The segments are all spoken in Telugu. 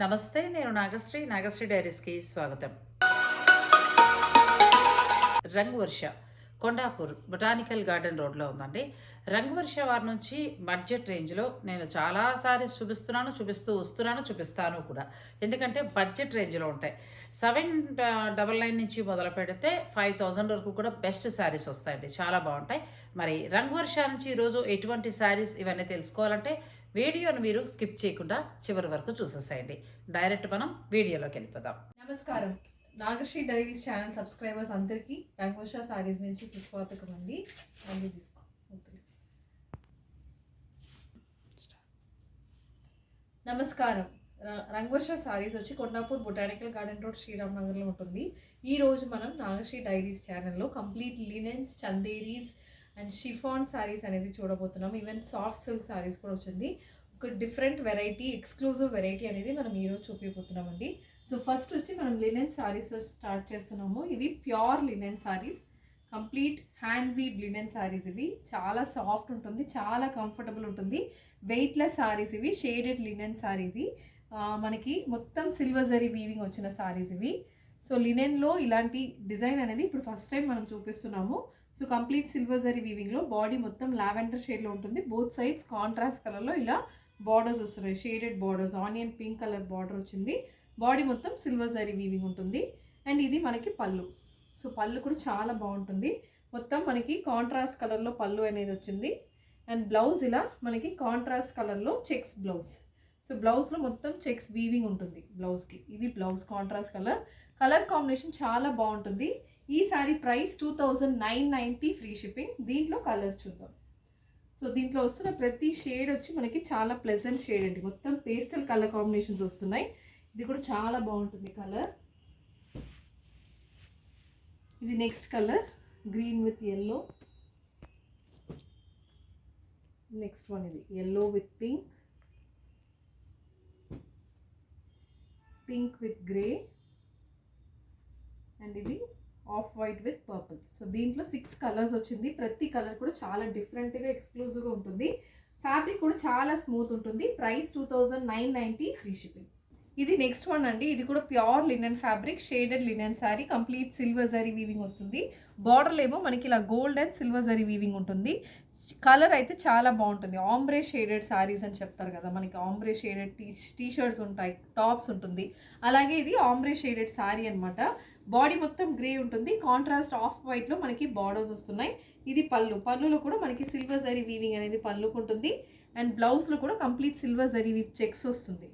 నమస్తే నేను నాగశ్రీ. నాగశ్రీ డైరీస్కి స్వాగతం. రంగువర్ష కొండాపూర్ బొటానికల్ గార్డెన్ రోడ్లో ఉందండి. రంగువర్ష వారి నుంచి బడ్జెట్ రేంజ్లో నేను చాలా సారీస్ చూపిస్తున్నాను చూపిస్తూ వస్తున్నాను చూపిస్తాను కూడా. ఎందుకంటే బడ్జెట్ రేంజ్లో ఉంటాయి. సెవెన్ డబల్ నైన్ నుంచి మొదలు పెడితే ఫైవ్ థౌజండ్ వరకు కూడా బెస్ట్ శారీస్ వస్తాయండి. చాలా బాగుంటాయి. మరి రంగ్ వర్ష నుంచి ఈరోజు ఎటువంటి శారీస్ ఇవన్నీ తెలుసుకోవాలంటే వీడియోను మీరు స్కిప్ చేయకుండా చివరి వరకు చూసేసేయండి. డైరెక్ట్ మనం వీడియోలోకి వెళ్ళిపోదాం. నమస్కారం. నాగశ్రీ డైరీస్ ఛానల్ సబ్స్క్రైబర్స్ అందరికీ రంగవర్ష సారీస్ నుంచి సుస్వాగతం అండి. మళ్ళీ తీసుకో. నమస్కారం. రంగవర్ష సారీస్ వచ్చి Kondapur botanical garden road Sriram నగర్లో ఉంటుంది ఈరోజు మనం నాగశ్రీ డైరీస్ ఛానల్లో complete linens Chanderis and chiffon saris అనేది చూడబోతున్నాం. ఈవెన్ సాఫ్ట్ సిల్క్ సారీస్ కూడా వచ్చింది. ఒక డిఫరెంట్ వెరైటీ ఎక్స్క్లూజివ్ వెరైటీ అనేది మనం ఈరోజు చూపిపోతున్నామండి సో ఫస్ట్ వచ్చి మనం లినెన్ సారీస్ స్టార్ట్ చేస్తున్నాము. ఇవి pure linen saris complete hand weave linen saris ఇవి. చాలా సాఫ్ట్ ఉంటుంది చాలా కంఫర్టబుల్ ఉంటుంది. వెయిట్లెస్ శారీస్ ఇవి షేడెడ్ లినెన్ సారీ ఇది. మనకి మొత్తం సిల్వర్ జరీ వీవింగ్ వచ్చిన సారీస్ ఇవి. సో లినెన్లో ఇలాంటి డిజైన్ అనేది ఇప్పుడు ఫస్ట్ టైం మనం చూపిస్తున్నాము. సో కంప్లీట్ సిల్వర్ జరీ వీవింగ్లో బాడీ మొత్తం లావెండర్ షేడ్లో ఉంటుంది. బోత్ సైడ్స్ కాంట్రాస్ట్ కలర్లో ఇలా బార్డర్స్ వస్తున్నాయి. Shaded borders onion pink colour border వచ్చింది. బాడీ మొత్తం సిల్వర్ జరీ వీవింగ్ ఉంటుంది. అండ్ ఇది మనకి పళ్ళు. సో పళ్ళు కూడా చాలా బాగుంటుంది. మొత్తం మనకి కాంట్రాస్ట్ కలర్లో పళ్ళు అనేది వచ్చింది. అండ్ బ్లౌజ్ ఇలా మనకి కాంట్రాస్ట్ కలర్లో చెక్స్ బ్లౌజ్ సో బ్లౌజ్లో మొత్తం చెక్స్ వీవింగ్ ఉంటుంది బ్లౌజ్కి ఇది blouse contrast colour colour combination చాలా బాగుంటుంది. ఈ sari price two thousand nine ninety free shipping. దీంట్లో కలర్స్ చూద్దాం. సో దీంట్లో వస్తున్న ప్రతి షేడ్ వచ్చి మనకి చాలా ప్లెజెంట్ షేడ్ అండి. మొత్తం పేస్టల్ కలర్ కాంబినేషన్స్ వస్తున్నాయి. ఇది కూడా చాలా బాగుంటుంది కలర్. ఇది next colour green with yellow next one ఇది yellow with pink pink with grey and ఇది off white with purple. So దీంట్లో సిక్స్ కలర్స్ వచ్చింది. ప్రతి కలర్ కూడా చాలా డిఫరెంట్గా ఎక్స్క్లూజివ్గా ఉంటుంది. ఫ్యాబ్రిక్ కూడా చాలా స్మూత్ ఉంటుంది. Price two thousand nine ninety free shipping ఇది నెక్స్ట్ వన్ అండి. ఇది కూడా pure linen fabric shaded linen sari complete silver zari weaving వస్తుంది. బార్డర్లో ఏమో మనకి ఇలా gold and silver zari weaving ఉంటుంది. కలర్ అయితే చాలా బాగుంటుంది. ఆంబ్రే షేడెడ్ శారీస్ అని చెప్తారు కదా మనకి ombre shaded T T shirts ఉంటాయి టాప్స్ ఉంటుంది. అలాగే ఇది ఆంబ్రే షేడెడ్ శారీ అనమాట బాడీ మొత్తం గ్రే ఉంటుంది. కాంట్రాస్ట్ ఆఫ్ వైట్లో మనకి బార్డర్స్ వస్తున్నాయి. ఇది పళ్ళు. పళ్ళులో కూడా మనకి సిల్వర్ జరీ వీవింగ్ అనేది పళ్ళుకు ఉంటుంది. అండ్ బ్లౌజ్లో కూడా complete silver zari V checks వస్తుంది.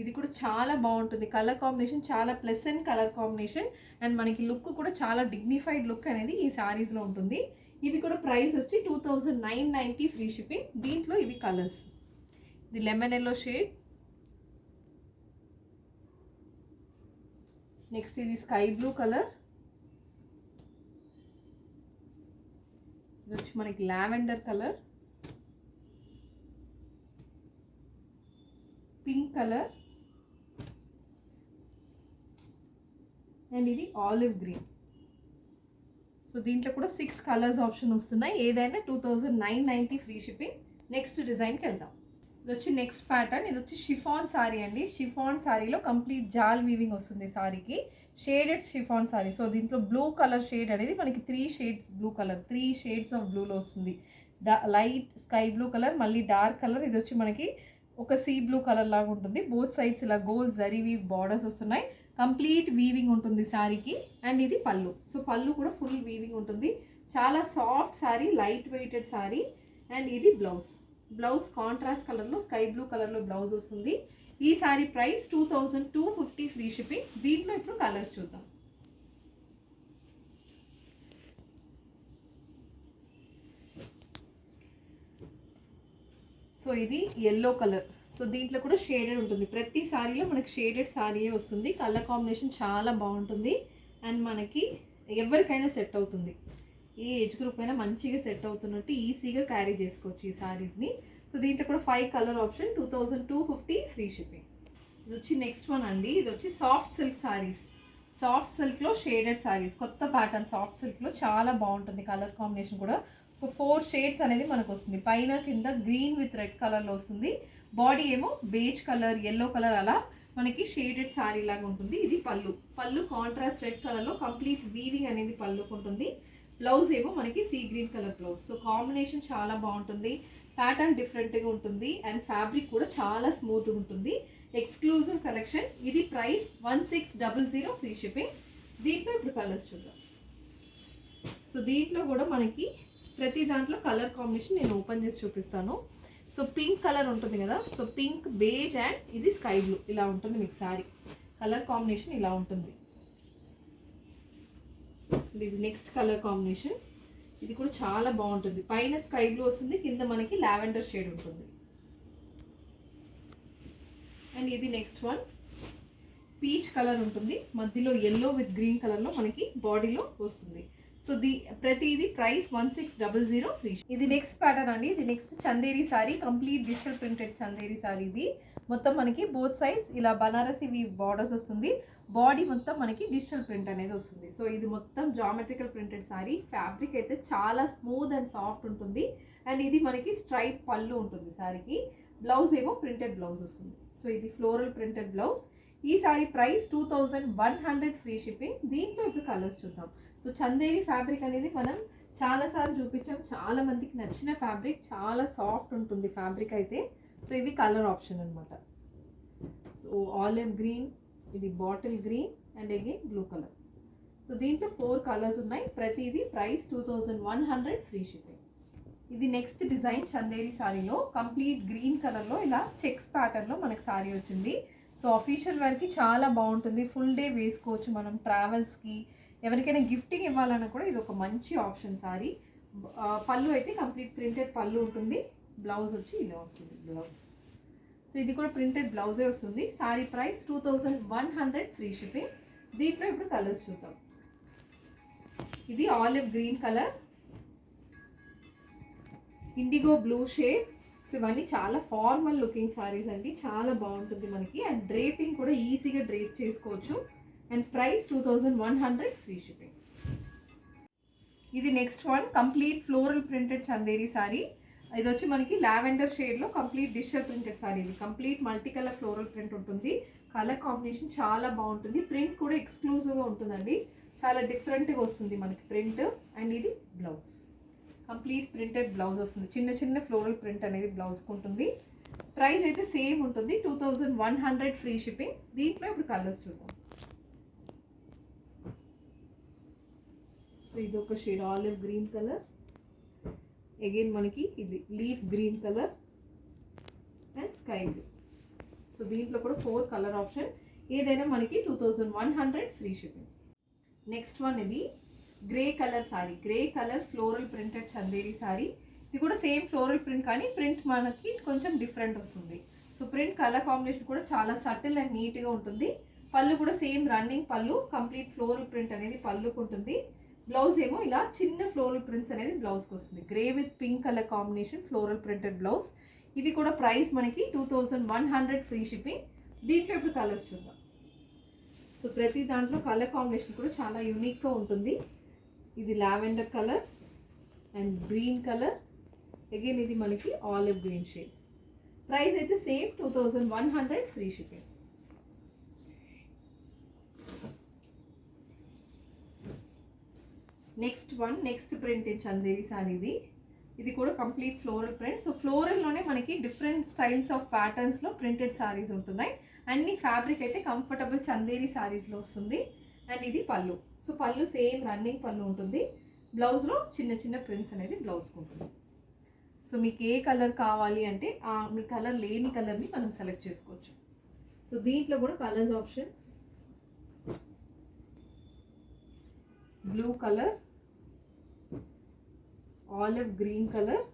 ఇది కూడా చాలా బాగుంటుంది. కలర్ కాంబినేషన్ చాలా ప్లెసెంట్ కలర్ కాంబినేషన్. అండ్ మనకి లుక్ కూడా చాలా డిగ్నిఫైడ్ లుక్ అనేది ఈ శారీస్లో ఉంటుంది. ఇవి కూడా ప్రైస్ వచ్చి two thousand nine ninety free shipping దీంట్లో ఇవి కలర్స్ ఇది లెమన్ ఎల్లో షేడ్ నెక్స్ట్ ఇది స్కై బ్లూ కలర్ ఇది వచ్చి మనకి lavender colour pink colour and ఇది ఆలివ్ గ్రీన్ సో దీంట్లో కూడా సిక్స్ కలర్స్ ఆప్షన్ వస్తున్నాయి. ఏదైనా two thousand nine ninety free shipping next డిజైన్కి వెళ్దాం. ఇది వచ్చి నెక్స్ట్ ప్యాటర్న్ ఇది వచ్చి షిఫాన్ సారీ అండి షిఫాన్ సారీలో కంప్లీట్ జాల్ వీవింగ్ వస్తుంది సారీకి. షేడెడ్ షిఫాన్ సారీ సో దీంట్లో బ్లూ కలర్ షేడ్ అనేది మనకి three shades blue colour three shades of బ్లూలో వస్తుంది. లైట్ స్కై బ్లూ కలర్ మళ్ళీ డార్క్ కలర్ ఇది వచ్చి మనకి ఒక సీ బ్లూ కలర్ లాగా ఉంటుంది. బోత్ సైడ్స్ ఇలా గోల్ జరీ వీవ్ బార్డర్స్ వస్తున్నాయి. కంప్లీట్ వీవింగ్ ఉంటుంది శారీకి అండ్ ఇది పళ్ళు. సో పళ్ళు కూడా ఫుల్ వీవింగ్ ఉంటుంది. చాలా soft sari light weighted sari and ఇది బ్లౌజ్ బ్లౌజ్ కాంట్రాస్ట్ కలర్లో స్కై బ్లూ కలర్లో బ్లౌజ్ వస్తుంది. ఈ sari price two thousand two fifty free shipping. దీంట్లో ఇప్పుడు కలర్స్ చూద్దాం. సో ఇది ఎల్లో కలర్ సో దీంట్లో కూడా షేడెడ్ ఉంటుంది. ప్రతి సారీలో మనకి షేడెడ్ సారీయే వస్తుంది. కలర్ కాంబినేషన్ చాలా బాగుంటుంది. అండ్ మనకి ఎవరికైనా సెట్ అవుతుంది. ఏ ఏజ్ గ్రూప్ అయినా మంచిగా సెట్ అవుతున్నట్టు ఈజీగా క్యారీ చేసుకోవచ్చు ఈ సారీస్ని సో దీంతో కూడా five colour option two thousand two fifty free shipping ఇది వచ్చి నెక్స్ట్ వన్ అండి. ఇది వచ్చి సాఫ్ట్ సిల్క్ సారీస్ సాఫ్ట్ సిల్క్లో షేడెడ్ సారీస్ కొత్త ప్యాటర్న్ సాఫ్ట్ సిల్క్లో చాలా బాగుంటుంది కలర్ కాంబినేషన్ కూడా. ఒక ఫోర్ షేడ్స్ అనేది మనకు వస్తుంది. పైన కింద గ్రీన్ విత్ రెడ్ కలర్లో వస్తుంది. బాడీ ఏమో బేజ్ కలర్ ఎల్లో కలర్ అలా మనకి షేడెడ్ సారీ లాగా ఉంటుంది. ఇది పళ్ళు. పళ్ళు కాంట్రాస్ట్ రెడ్ కలర్లో కంప్లీట్ వీవింగ్ అనేది పళ్ళుకు ఉంటుంది బ్లౌజ్ ఏమో మనకి sea green colour blouse. So combination చాలా బాగుంటుంది. ప్యాటర్న్ డిఫరెంట్గా ఉంటుంది. అండ్ ఫ్యాబ్రిక్ కూడా చాలా స్మూత్గా ఉంటుంది. Exclusive collection. ఇది price one six double zero free shipping. దీంట్లో ఇప్పుడు కలర్స్ చూద్దాం. సో దీంట్లో కూడా మనకి ప్రతి దాంట్లో కలర్ కాంబినేషన్ నేను ఓపెన్ చేసి చూపిస్తాను. సో పింక్ కలర్ ఉంటుంది కదా? సో పింక్ బేజ్ అండ్ ఇది స్కై బ్లూ. ఇలా ఉంటుంది మీకు సారీ కలర్ కాంబినేషన్ ఇలా ఉంటుంది. ఇది నెక్స్ట్ కలర్ కాంబినేషన్ ఇది కూడా చాలా బాగుంటుంది. పైన స్కై బ్లూ వస్తుంది కింద మనకి లావెండర్ షేడ్ ఉంటుంది. అండ్ ఇది నెక్స్ట్ వన్ పీచ్ కలర్ ఉంటుంది. మధ్యలో ఎల్లో విత్ గ్రీన్ కలర్లో మనకి బాడీలో వస్తుంది. సో ది ప్రతిది price one six double zero free ఇది నెక్స్ట్ ప్యాటర్న్ అండి. ఇది next Chanderi sari complete digital printed Chanderi sari ఇది. మొత్తం మనకి బోత్ సైడ్స్ ఇలా బనారసి బార్డర్స్ వస్తుంది. బాడీ మొత్తం మనకి డిజిటల్ ప్రింట్ అనేది వస్తుంది. సో ఇది మొత్తం జామెట్రికల్ ప్రింటెడ్ సారీ. ఫ్యాబ్రిక్ అయితే చాలా స్మూత్ అండ్ సాఫ్ట్ ఉంటుంది. అండ్ ఇది మనకి స్ట్రైప్ పళ్ళు ఉంటుంది సారీకి. బ్లౌజ్ ఏమో ప్రింటెడ్ బ్లౌజ్ వస్తుంది. సో ఇది ఫ్లోరల్ ప్రింటెడ్ బ్లౌజ్. ఈ sari price two thousand one hundred free shipping. దీంట్లో ఇప్పుడు కలర్స్ చూద్దాం. సో చందేరి ఫ్యాబ్రిక్ అనేది మనం చాలాసార్లు చూపించాం. చాలా మందికి నచ్చిన ఫ్యాబ్రిక్. చాలా సాఫ్ట్ ఉంటుంది ఫ్యాబ్రిక్ అయితే. సో ఇవి కలర్ ఆప్షన్ అనమాట సో ఆలివ్ గ్రీన్ ఇది bottle green and again blue colour. So దీంట్లో ఫోర్ కలర్స్ ఉన్నాయి. ప్రతిదీ price two thousand one hundred free shipping. ఇది నెక్స్ట్ డిజైన్ చందేరి సారీలో. కంప్లీట్ గ్రీన్ కలర్లో ఇలా చెక్స్ ప్యాటర్న్లో మనకి సారీ వచ్చింది. సో అఫీషియల్ వేర్కి చాలా బాగుంటుంది. ఫుల్ డే వేసుకోవచ్చు మనం ట్రావెల్స్కి. ఎవరికైనా గిఫ్టింగ్ ఇవ్వాలన్నా కూడా ఇది ఒక మంచి ఆప్షన్ సారీ. పళ్ళు అయితే కంప్లీట్ ప్రింటెడ్ పళ్ళు ఉంటుంది. బ్లౌజ్ వచ్చి ఇలా వస్తుంది బ్లౌజ్ సో ఇది కూడా ప్రింటెడ్ బ్లౌజే వస్తుంది. Sari price two thousand one hundred free shipping దీంట్లో ఇప్పుడు కలర్స్ చూద్దాం. ఇది olive green colour indigo blue shade so ఇవన్నీ చాలా ఫార్మల్ లుకింగ్ సారీస్ అండి. చాలా బాగుంటుంది మనకి. అండ్ డ్రేపింగ్ కూడా ఈజీగా డ్రేప్ చేసుకోవచ్చు. And price two thousand one hundred free shipping ఇది next one complete floral printed Chanderi sari ఇది వచ్చి మనకి లావెండర్ షేడ్లో కంప్లీట్ డిజిటల్ ప్రింటెడ్ సారీ ఇది. Complete multi colour floral print ఉంటుంది. కలర్ కాంబినేషన్ చాలా బాగుంటుంది. ప్రింట్ కూడా ఎక్స్క్లూజివ్గా ఉంటుందండి. చాలా డిఫరెంట్గా వస్తుంది మనకి ప్రింట్. అండ్ ఇది బ్లౌజ్. కంప్లీట్ ప్రింటెడ్ బ్లౌజ్ వస్తుంది. చిన్న చిన్న ఫ్లోరల్ ప్రింట్ అనేది బ్లౌజ్కి ఉంటుంది. ప్రైస్ అయితే సేమ్ ఉంటుంది. Two thousand one hundred free shipping. దీంట్లో ఇప్పుడు కలర్స్ చూద్దాం. సో ఇది ఒక shade olive green colour. Again మనకి ఇది leaf green colour and sky blue so దీంట్లో కూడా ఫోర్ కలర్ ఆప్షన్ ఏదైనా మనకి two thousand one hundred free shipping next one ఇది grey colour sari grey colour floral printed Chanderi sari ఇది కూడా సేమ్ ఫ్లోరల్ ప్రింట్ కానీ ప్రింట్ మనకి కొంచెం డిఫరెంట్ వస్తుంది. సో ప్రింట్ కలర్ కాంబినేషన్ కూడా చాలా సటిల్ అండ్ నీట్గా ఉంటుంది. పళ్ళు కూడా సేమ్ రన్నింగ్ పళ్ళు. కంప్లీట్ ఫ్లోరల్ ప్రింట్ అనేది పళ్ళుకు ఉంటుంది. బ్లౌజ్ ఏమో ఇలా చిన్న ఫ్లోరల్ ప్రింట్స్ అనేది బ్లౌజ్కి వస్తుంది. Grey with pink colour combination floral printed blouse ఇవి కూడా ప్రైస్ మనకి two thousand one hundred free shipping దీంట్లో ఇప్పుడు కలర్స్ చూద్దాం. సో ప్రతి దాంట్లో కలర్ కాంబినేషన్ కూడా చాలా యూనిక్గా ఉంటుంది. ఇది lavender colour and green colour again ఇది మనకి ఆలివ్ గ్రీన్ షేడ్ ప్రైస్ అయితే same two thousand one hundred free shipping next one next print Chanderi sari ఇది ఇది కూడా కంప్లీట్ ఫ్లోరల్ ప్రింట్ సో ఫ్లోరల్లోనే మనకి డిఫరెంట్ స్టైల్స్ ఆఫ్ ప్యాటర్న్స్లో ప్రింటెడ్ సారీస్ ఉంటున్నాయి. అన్ని ఫ్యాబ్రిక్ అయితే కంఫర్టబుల్ చందేరి సారీస్లో వస్తుంది. అండ్ ఇది పళ్ళు. సో పళ్ళు సేమ్ రన్నింగ్ పళ్ళు ఉంటుంది. బ్లౌజ్లో చిన్న చిన్న ప్రింట్స్ అనేది బ్లౌజ్కి ఉంటుంది. సో మీకు ఏ కలర్ కావాలి అంటే ఆ మీ కలర్ లేని కలర్ని మనం సెలెక్ట్ చేసుకోవచ్చు. సో దీంట్లో కూడా colours options blue colour olive green colour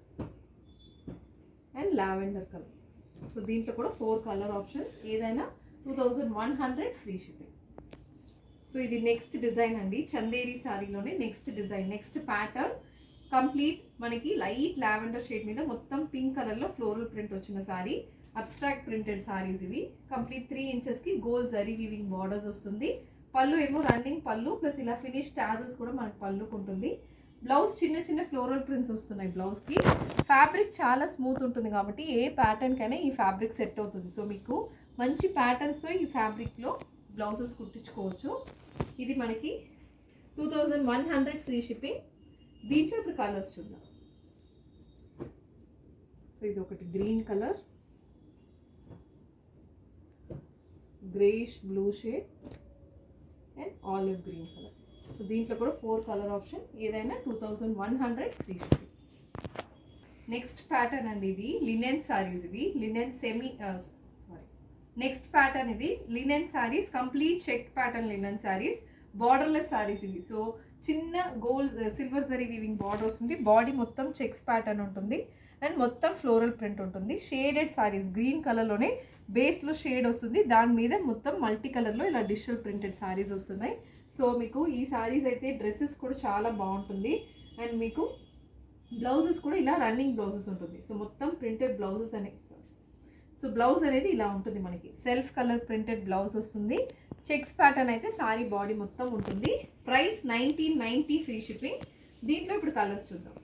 and lavender colour. So దీంట్లో కూడా ఫోర్ కలర్ ఆప్షన్స్. ఏదైనా two thousand one hundred free shipping. So ఇది నెక్స్ట్ డిజైన్ అండి. Chanderi సారీలోనే next design next pattern. Complete మనకి లైట్ లావెండర్ షేడ్ మీద మొత్తం పింక్ కలర్లో ఫ్లోరల్ ప్రింట్ వచ్చిన శారీ. అబ్స్ట్రాక్ట్ ప్రింటెడ్ శారీస్ ఇవి. కంప్లీట్ త్రీ ఇంచెస్కి గోల్ జరీ వీవింగ్ బార్డర్స్ వస్తుంది. పళ్ళు ఏమో రన్నింగ్ పళ్ళు ప్లస్ ఇలా ఫినిష్ టాజల్స్ కూడా మనకి పళ్ళుకు ఉంటుంది బ్లౌజ్ చిన్న చిన్న ఫ్లోరల్ ప్రింట్స్ వస్తున్నాయి బ్లౌజ్కి. ఫ్యాబ్రిక్ చాలా స్మూత్ ఉంటుంది కాబట్టి ఏ ప్యాటర్న్కైనా ఈ ఫ్యాబ్రిక్ సెట్ అవుతుంది. సో మీకు మంచి ప్యాటర్న్స్తో ఈ ఫ్యాబ్రిక్లో బ్లౌజెస్ కుట్టించుకోవచ్చు. ఇది మనకి two thousand one hundred free shipping దీంట్లో ఇప్పుడు కలర్స్ చూద్దాం. సో ఇది ఒకటి green colour greyish blue shade and olive green colour so దీంట్లో కూడా ఫోర్ కలర్ ఆప్షన్ ఏదైనా two thousand one hundred three next pattern అండి ఇది. లినెన్ సారీస్ ఇవి. Linen semi sari next pattern ఇది. Linen saris complete check pattern linen saris borderless saris ఇవి. సో చిన్న gold silver zari weaving border వస్తుంది. బాడీ మొత్తం చెక్స్ ప్యాటర్న్ ఉంటుంది. అండ్ మొత్తం ఫ్లోరల్ ప్రింట్ ఉంటుంది. షేడెడ్ సారీస్ గ్రీన్ కలర్లోనే బేస్లో షేడ్ వస్తుంది. దాని మీద మొత్తం మల్టీ కలర్లో ఇలా డిజిటల్ ప్రింటెడ్ సారీస్ వస్తున్నాయి. సో మీకు ఈ సారీస్ అయితే డ్రెస్సెస్ కూడా చాలా బాగుంటుంది. అండ్ మీకు బ్లౌజెస్ కూడా ఇలా రన్నింగ్ బ్లౌజెస్ ఉంటుంది. సో మొత్తం ప్రింటెడ్ బ్లౌజెస్ అనే సో బ్లౌజ్ అనేది ఇలా ఉంటుంది మనకి. సెల్ఫ్ కలర్ ప్రింటెడ్ బ్లౌజ్ వస్తుంది. చెక్స్ ప్యాటర్న్ అయితే సారీ బాడీ మొత్తం ఉంటుంది. Price nineteen ninety free shipping దీంట్లో ఇప్పుడు కలర్స్ చూద్దాం.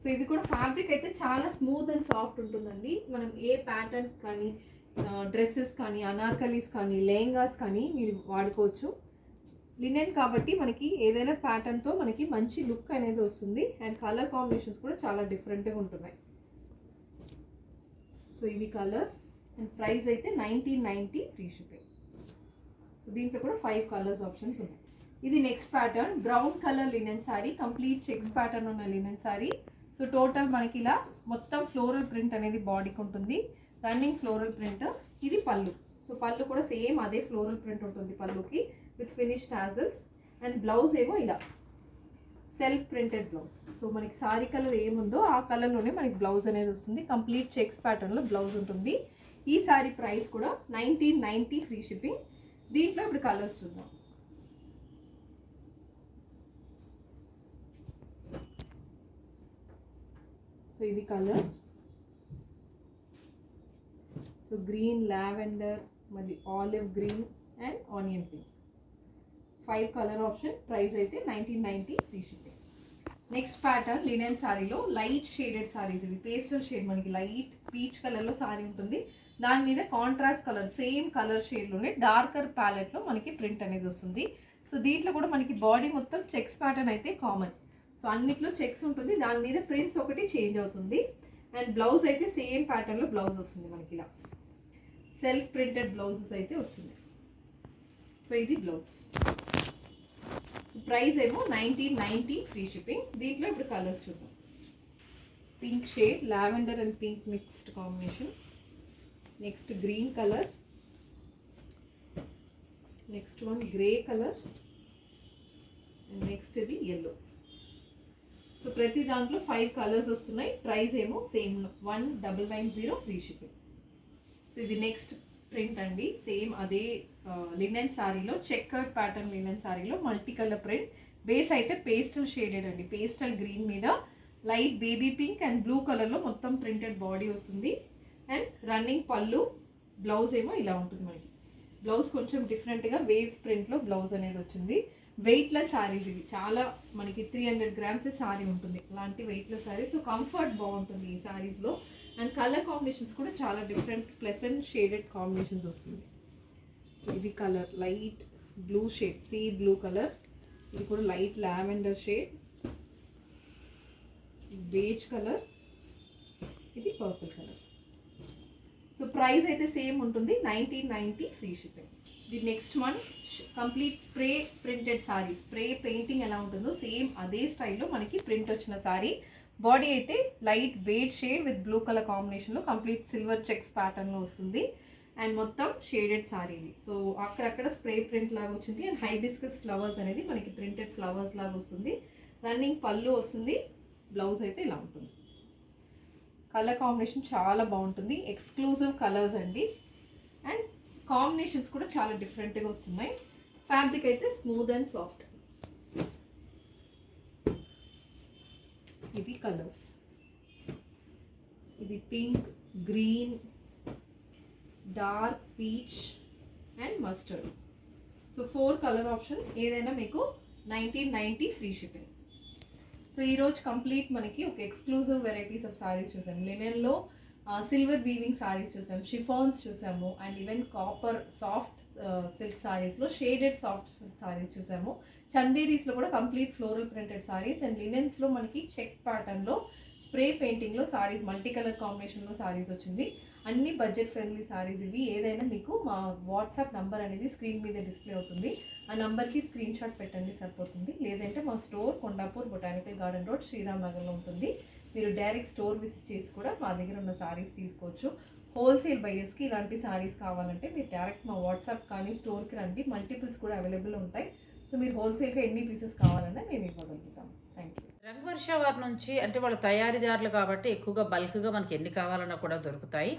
సో ఇది కూడా ఫ్యాబ్రిక్ అయితే చాలా స్మూత్ అండ్ సాఫ్ట్ ఉంటుందండి. మనం ఏ ప్యాటర్న్ కానీ డ్రెస్సెస్ కానీ అనార్కలీస్ కానీ లెహంగాస్ కానీ మీరు వాడుకోవచ్చు. లినెన్ కాబట్టి మనకి ఏదైనా ప్యాటర్న్తో మనకి మంచి లుక్ అనేది వస్తుంది. అండ్ కలర్ కాంబినేషన్స్ కూడా చాలా డిఫరెంట్గా ఉంటున్నాయి. సో ఇవి కలర్స్ అండ్ ప్రైస్ అయితే nineteen ninety free shipping so దీంట్లో కూడా ఫైవ్ కలర్స్ ఆప్షన్స్ ఉన్నాయి. ఇది next pattern brown colour linen sari complete checks pattern ఉన్న లినెన్ శారీ సో టోటల్ మనకి ఇలా మొత్తం ఫ్లోరల్ ప్రింట్ అనేది బాడీకి ఉంటుంది. రన్నింగ్ ఫ్లోరల్ ప్రింట్ ఇది పళ్ళు. సో పళ్ళు కూడా సేమ్ అదే ఫ్లోరల్ ప్రింట్ ఉంటుంది పళ్ళుకి. With finish tassels and blouse ఏమో ఇలా. Self printed blouse. సో మనకి సారీ కలర్ ఏముందో ఆ కలర్లోనే మనకి బ్లౌజ్ అనేది వస్తుంది. కంప్లీట్ చెక్స్ ప్యాటర్న్లో బ్లౌజ్ ఉంటుంది. ఈ సారీ ప్రైస్ కూడా నైన్టీన్ నైంటీ ఫ్రీ షిప్పింగ్. దీంట్లో ఇప్పుడు కలర్స్ చూద్దాం. సో ఇవి కలర్స్. సో గ్రీన్ లావెండర్ మళ్ళీ olive green and onion pink. Five colour option price అయితే nineteen ninety free shipping. Next pattern linen సారీలో లైట్ షేడెడ్ సారీస్ ఇవి. పేస్టల్ షేడ్ మనకి లైట్ పీచ్ కలర్లో సారీ ఉంటుంది. దాని మీద కాంట్రాస్ట్ కలర్ సేమ్ కలర్ షేడ్లోనే డార్కర్ ప్యాలెట్లో మనకి ప్రింట్ అనేది వస్తుంది. సో దీంట్లో కూడా మనకి బాడీ మొత్తం చెక్స్ ప్యాటర్న్ అయితే కామన్ సో అన్నిట్లో చెక్స్ ఉంటుంది. దాని మీద ప్రింట్స్ ఒకటి చేంజ్ అవుతుంది. అండ్ బ్లౌజ్ అయితే సేమ్ ప్యాటర్న్లో బ్లౌజ్ వస్తుంది మనకి ఇలా. సెల్ఫ్ ప్రింటెడ్ బ్లౌజెస్ అయితే వస్తుంది. సో ఇది బ్లౌజ్ ప్రైస్ ఏమో నైన్టీన్ నైంటీ ఫ్రీ షిప్పింగ్. దీంట్లో ఇప్పుడు కలర్స్ చూద్దాం. Pink shade lavender and pink mixed combination. Next green colour. Next one grey colour. And next ఇది ఎల్లో సో ప్రతి దాంట్లో ఫైవ్ కలర్స్ వస్తున్నాయి. ప్రైస్ ఏమో same one double nine zero free shipping so ఇది నెక్స్ట్ ప్రింట్ అండి. సేమ్ అదే లినెన్ శారీలో చెక్కర్డ్ ప్యాటర్న్ లినెన్ సారీలో మల్టీ కలర్ ప్రింట్ బేస్ అయితే పేస్టల్ షేడెడ్ అండి. పేస్టల్ గ్రీన్ మీద light baby pink and blue కలర్లో మొత్తం ప్రింటెడ్ బాడీ వస్తుంది. అండ్ రన్నింగ్ పళ్ళు బ్లౌజ్ ఏమో ఇలా ఉంటుంది మనకి. బ్లౌజ్ కొంచెం డిఫరెంట్గా వేవ్స్ ప్రింట్లో బ్లౌజ్ అనేది వచ్చింది. వెయిట్లెస్ శారీస్ ఇవి. చాలా మనకి త్రీ హండ్రెడ్ గ్రామ్స్ శారీ ఉంటుంది. అలాంటి వెయిట్లెస్ శారీస్ సో కంఫర్ట్ బాగుంటుంది ఈ శారీస్లో అండ్ కలర్ కాంబినేషన్స్ కూడా చాలా డిఫరెంట్ ప్లెసెంట్ షేడెడ్ కాంబినేషన్స్ వస్తుంది. ఇది colour light blue shade sea blue colour. ఇది కూడా light lavender shade. Beige colour. ఇది పర్పుల్ కలర్. సో ప్రైస్ అయితే సేమ్ ఉంటుంది nineteen ninety free shipping. The next one complete spray printed sari. Spray painting ఎలా ఉంటుందో సేమ్ అదే స్టైల్లో మనకి ప్రింట్ వచ్చిన సారీ. బాడీ అయితే light beige shade with blue colour కాంబినేషన్లో కంప్లీట్ సిల్వర్ చెక్స్ ప్యాటర్న్లో వస్తుంది. అండ్ మొత్తం షేడెడ్ సారీ ఇది సో అక్కడక్కడ స్ప్రే ప్రింట్ లాగా వచ్చింది. అండ్ హైబిస్కస్ ఫ్లవర్స్ అనేది మనకి ప్రింటెడ్ ఫ్లవర్స్ లాగా వస్తుంది. రన్నింగ్ పళ్ళు వస్తుంది. బ్లౌజ్ అయితే ఇలా ఉంటుంది. కలర్ కాంబినేషన్ చాలా బాగుంటుంది. ఎక్స్క్లూజివ్ కలర్స్ అండి. అండ్ కాంబినేషన్స్ కూడా చాలా డిఫరెంట్గా వస్తున్నాయి. ఫ్యాబ్రిక్ అయితే స్మూత్ అండ్ సాఫ్ట్. ఇది కలర్స్. ఇది pink green dark peach and mustard. So four colour options ఏదైనా మీకు nineteen ninety free shipping so ఈరోజు కంప్లీట్ మనకి ఒక ఎక్స్క్లూజివ్ వెరైటీస్ ఆఫ్ సారీస్ చూసాం. లినెన్లో సిల్వర్ వీవింగ్ సారీస్ చూసాము. షిఫాన్స్ చూసాము and even copper soft silk సారీస్లో shaded soft silk saris చూసాము. చందేరీస్లో కూడా complete floral printed saris and లినెన్స్లో మనకి చెక్ ప్యాటర్న్లో స్ప్రే పెయింటింగ్లో సారీస్ మల్టీ కలర్ కాంబినేషన్లో సారీస్ వచ్చింది. అన్ని బడ్జెట్ ఫ్రెండ్లీ సారీస్ ఇవి. ఏదైనా మీకు మా వాట్సాప్ నంబర్ అనేది స్క్రీన్ మీద డిస్ప్లే అవుతుంది. ఆ నంబర్కి స్క్రీన్ షాట్ పెట్టండి సరిపోతుంది. లేదంటే మా store Kondapur botanical garden road Sriram నగర్లో ఉంటుంది. మీరు డైరెక్ట్ స్టోర్ విజిట్ చేసి కూడా మా దగ్గర ఉన్న సారీస్ తీసుకోవచ్చు. హోల్సేల్ బయర్స్కి ఇలాంటి సారీస్ కావాలంటే మీరు డైరెక్ట్ మా వాట్సాప్ కానీ స్టోర్కి రండి. మల్టిపుల్స్ కూడా అవైలబుల్ ఉంటాయి. సో మీరు హోల్సేల్గా ఎన్ని పీసెస్ కావాలన్నా మేము ఇవ్వగలుగుతాం. థ్యాంక్ యూ రంగవర్ష వారి నుంచి అంటే వాళ్ళు తయారీదారులు కాబట్టి ఎక్కువగా బల్క్గా మనకి ఎన్ని కావాలన్నా కూడా దొరుకుతాయి.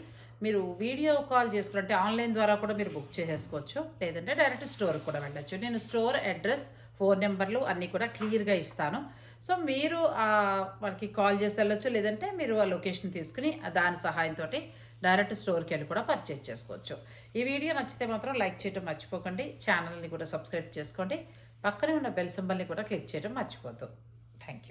మీరు వీడియో కాల్ చేసుకుంటే ఆన్లైన్ ద్వారా కూడా మీరు బుక్ చేసేసుకోవచ్చు. లేదంటే డైరెక్ట్ స్టోర్ కూడా వెళ్ళచ్చు. నేను స్టోర్ అడ్రస్ ఫోన్ నెంబర్లు అన్నీ కూడా క్లియర్గా ఇస్తాను. సో మీరు వాళ్ళకి కాల్ చేసి వెళ్ళొచ్చు. లేదంటే మీరు ఆ లొకేషన్ తీసుకుని దాని సహాయంతో డైరెక్ట్ స్టోర్కి వెళ్ళి కూడా పర్చేజ్ చేసుకోవచ్చు. ఈ వీడియో నచ్చితే మాత్రం లైక్ చేయడం మర్చిపోకండి. ఛానల్ని కూడా సబ్స్క్రైబ్ చేసుకోండి. పక్కనే ఉన్న బెల్ సింబల్ని కూడా క్లిక్ చేయడం మర్చిపోద్దు. Thank you.